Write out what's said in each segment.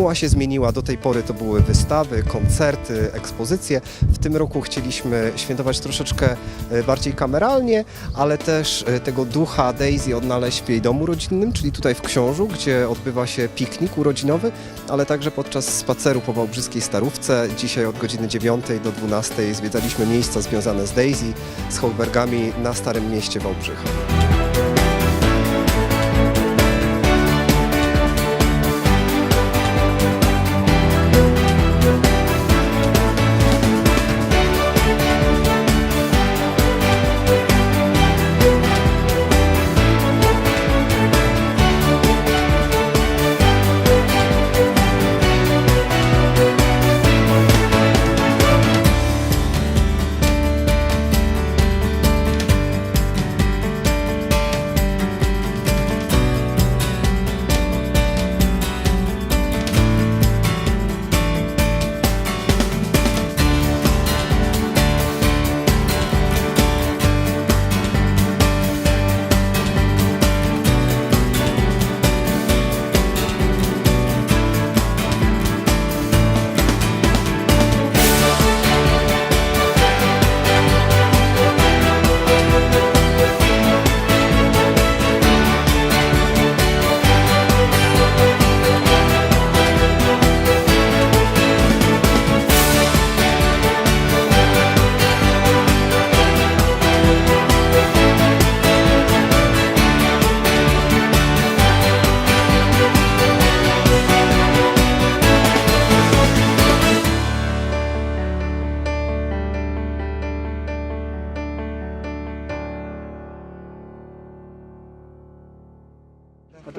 Formuła się zmieniła. Do tej pory to były wystawy, koncerty, ekspozycje. W tym roku chcieliśmy świętować troszeczkę e, bardziej kameralnie, ale też e, tego ducha Daisy odnaleźć w jej domu rodzinnym, czyli tutaj w Książu, gdzie odbywa się piknik urodzinowy, ale także podczas spaceru po Wałbrzyskiej Starówce. Dzisiaj od godziny 9 do 12 zwiedzaliśmy miejsca związane z Daisy, z Holbergami na Starym Mieście Wałbrzycha.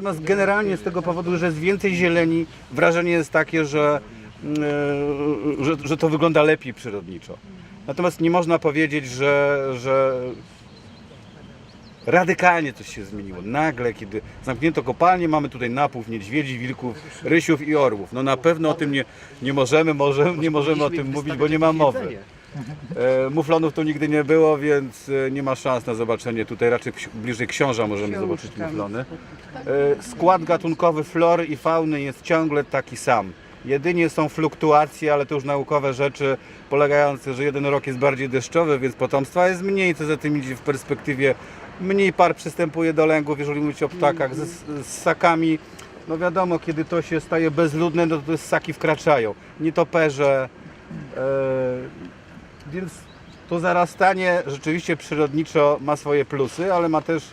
Natomiast generalnie z tego powodu, że jest więcej zieleni, wrażenie jest takie, że, mm, e, że, że to wygląda lepiej przyrodniczo. Natomiast nie można powiedzieć, że, że radykalnie coś się zmieniło. Nagle, kiedy zamknięto kopalnię, mamy tutaj napływ niedźwiedzi, wilków, rysiów i orłów. No na pewno o tym nie, nie możemy, może, nie możemy o tym mówić, bo nie ma mowy. E, Muflonów tu nigdy nie było, więc e, nie ma szans na zobaczenie. Tutaj raczej bliżej książa możemy zobaczyć muflony. E, Skład gatunkowy flory i fauny jest ciągle taki sam. Jedynie są fluktuacje, ale to już naukowe rzeczy polegające, że jeden rok jest bardziej deszczowy, więc potomstwa jest mniej, co za tym idzie w perspektywie mniej par przystępuje do lęgów, jeżeli mówić o ptakach. Z, z ssakami, no wiadomo, kiedy to się staje bezludne, no to ssaki wkraczają. Nietoperze, e, więc to zarastanie rzeczywiście przyrodniczo ma swoje plusy, ale ma też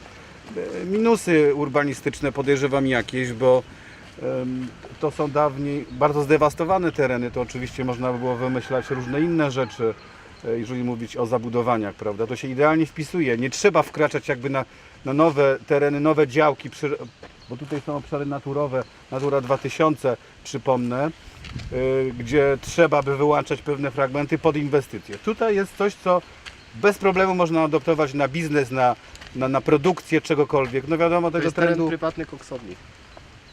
e, minusy urbanistyczne, podejrzewam jakieś, bo to są dawniej bardzo zdewastowane tereny, to oczywiście można by było wymyślać różne inne rzeczy, e, jeżeli mówić o zabudowaniach, prawda? To się idealnie wpisuje. Nie trzeba wkraczać jakby na, na nowe tereny, nowe działki, bo tutaj są obszary naturowe, Natura 2000, przypomnę, gdzie trzeba by wyłączać pewne fragmenty pod inwestycje. Tutaj jest coś, co bez problemu można adoptować na biznes, na, na, na produkcję czegokolwiek. No wiadomo, To tego jest teren trendu... prywatny koksowni.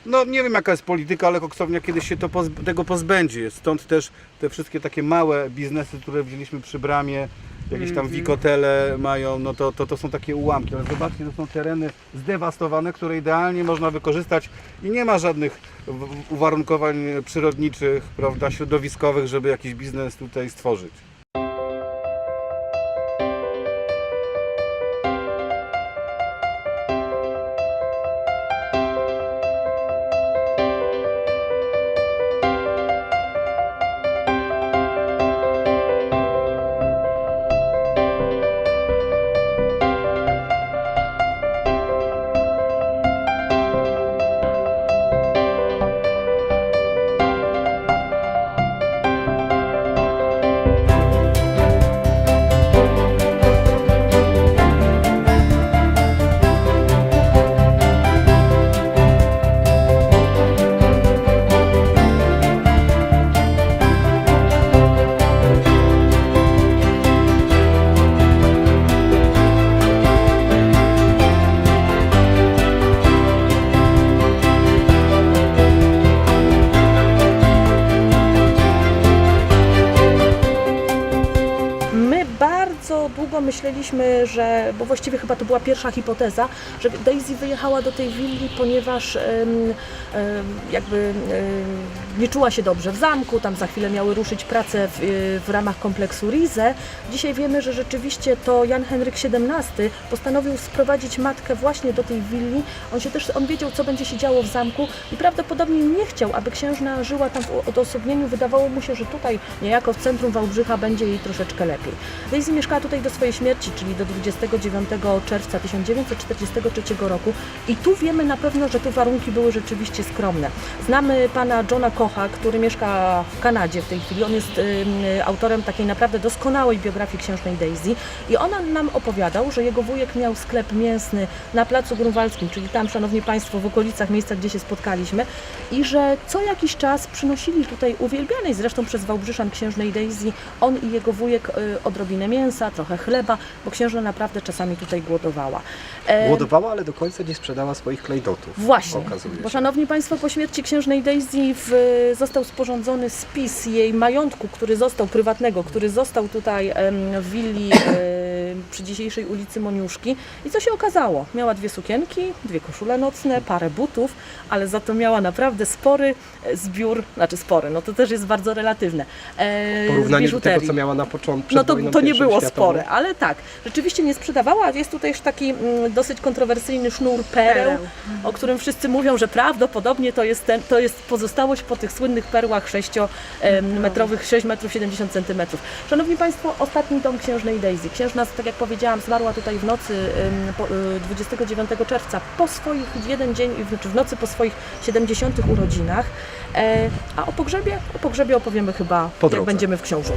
No nie wiem jaka jest polityka, ale koksownia kiedyś się to pozb- tego pozbędzie. Stąd też te wszystkie takie małe biznesy, które wzięliśmy przy bramie, jakieś tam wikotele mają, no to, to, to są takie ułamki. Ale zobaczcie, to są tereny zdewastowane, które idealnie można wykorzystać i nie ma żadnych uwarunkowań przyrodniczych, prawda, środowiskowych, żeby jakiś biznes tutaj stworzyć. Myśleliśmy, że, bo właściwie chyba to była pierwsza hipoteza, że Daisy wyjechała do tej willi, ponieważ jakby nie czuła się dobrze w zamku, tam za chwilę miały ruszyć prace w, y, w ramach kompleksu Rize. Dzisiaj wiemy, że rzeczywiście to Jan Henryk XVII postanowił sprowadzić matkę właśnie do tej willi. On się też, on wiedział, co będzie się działo w zamku i prawdopodobnie nie chciał, aby księżna żyła tam w odosobnieniu. Wydawało mu się, że tutaj, niejako w centrum Wałbrzycha, będzie jej troszeczkę lepiej. Daisy mieszkała tutaj do swojej śmierci, czyli do 29 czerwca 1943 roku i tu wiemy na pewno, że tu warunki były rzeczywiście skromne. Znamy pana Johna Kocha, który mieszka w Kanadzie w tej chwili. On jest autorem takiej naprawdę doskonałej biografii księżnej Daisy i ona nam opowiadał, że jego wujek miał sklep mięsny na Placu Grunwaldzkim, czyli tam, szanowni państwo, w okolicach miejsca, gdzie się spotkaliśmy i że co jakiś czas przynosili tutaj uwielbianej zresztą przez Wałbrzyszan księżnej Daisy, on i jego wujek y, odrobinę mięsa, trochę chleba, bo księżna naprawdę czasami tutaj głodowała. E, Głodowała, ale do końca nie sprzedała swoich klejdotów. Właśnie, Okazuje bo szanowni Państwo, po śmierci księżnej Daisy w, został sporządzony spis jej majątku, który został prywatnego, który został tutaj w willi em, przy dzisiejszej ulicy Moniuszki. I co się okazało? Miała dwie sukienki, dwie koszule nocne, parę butów, ale za to miała naprawdę spory e, zbiór, znaczy spory, no to też jest bardzo relatywne. E, W porównaniu z do tego, co miała na początku. No to, to nie było światową. spore, ale tak, rzeczywiście nie sprzedawała. Jest tutaj już taki mm, dosyć kontrowersyjny sznur pereł, Pereł. o którym wszyscy mówią, że prawdopodobnie to jest, ten, to jest pozostałość po tych słynnych perłach 6-metrowych, 6 metrów 70 centymetrów. Szanowni Państwo, ostatni dom księżnej Daisy. Księżna, tak jak powiedziałam, zmarła tutaj w nocy ym, po, y, 29 czerwca po swoich, jeden dzień, znaczy w nocy po swoich 70 urodzinach. E, a o pogrzebie? O pogrzebie opowiemy chyba, Po jak będziemy w książu.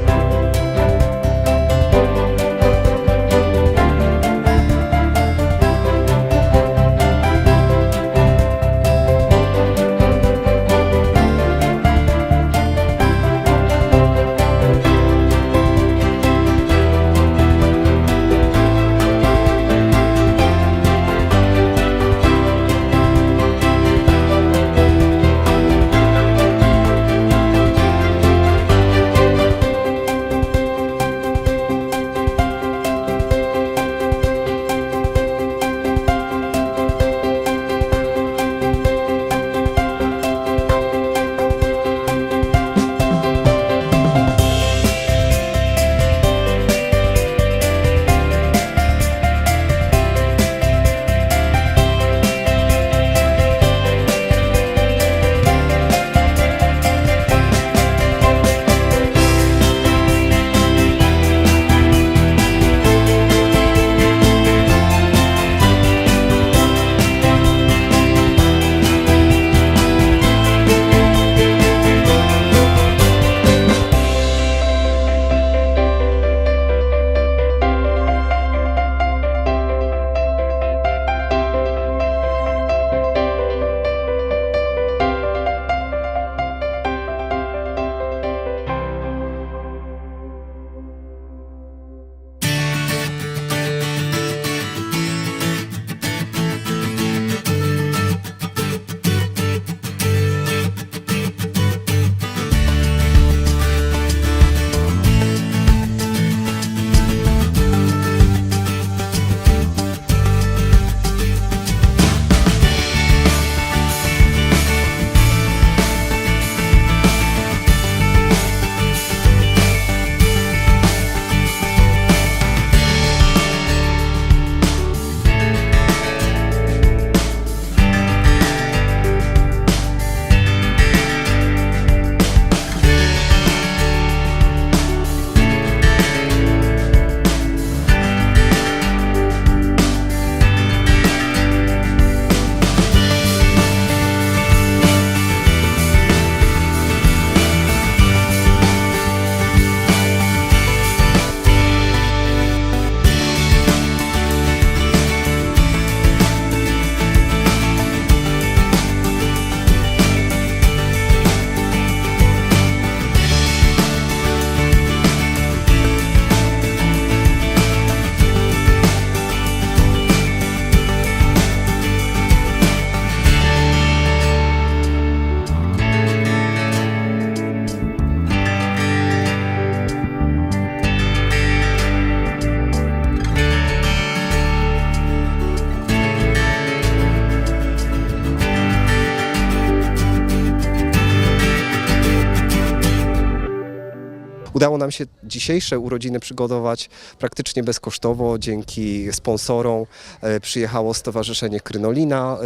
Udało nam się dzisiejsze urodziny przygotować praktycznie bezkosztowo dzięki sponsorom. E, Przyjechało Stowarzyszenie Krynolina,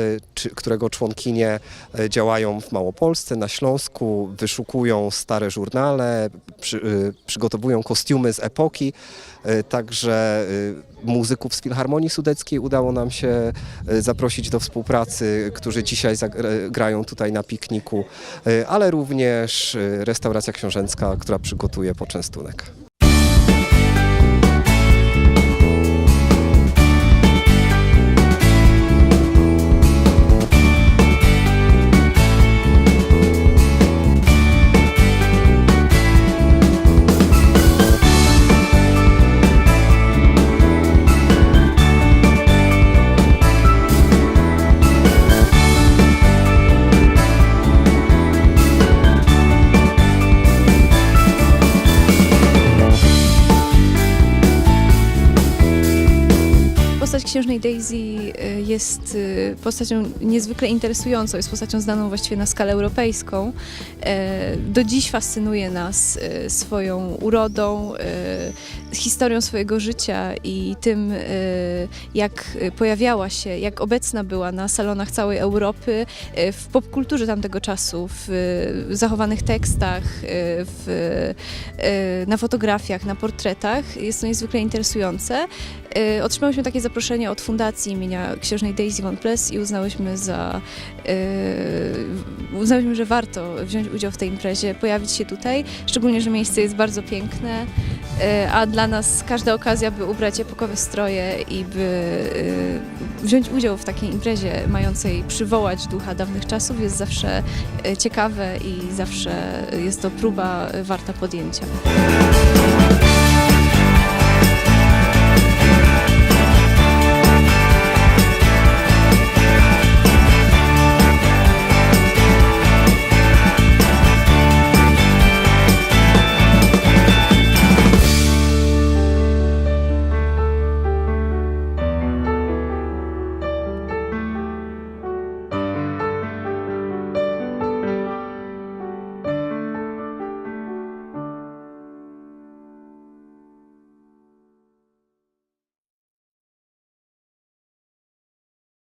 e, którego członkinie e, działają w Małopolsce, na Śląsku, wyszukują stare żurnale, przy, przygotowują kostiumy z epoki. Także muzyków z Filharmonii Sudeckiej udało nam się zaprosić do współpracy, którzy dzisiaj grają tutaj na pikniku, ale również restauracja książęcka, która przygotuje poczęstunek. Postać księżnej Daisy y, jest y, postacią niezwykle interesującą, jest postacią znaną właściwie na skalę europejską. E, Do dziś fascynuje nas y, swoją urodą, historią swojego życia i tym, jak pojawiała się, jak obecna była na salonach całej Europy, w popkulturze tamtego czasu, w zachowanych tekstach, w, na fotografiach, na portretach. Jest to niezwykle interesujące. Y, Otrzymałyśmy takie zaproszenie od fundacji imienia księżnej Daisy Von Pless i uznałyśmy za y, uznałyśmy, że warto wziąć udział w tej imprezie, pojawić się tutaj, szczególnie, że miejsce jest bardzo piękne, y, a dla nas każda okazja, by ubrać epokowe stroje i by wziąć udział w takiej imprezie mającej przywołać ducha dawnych czasów jest zawsze ciekawe i zawsze jest to próba warta podjęcia.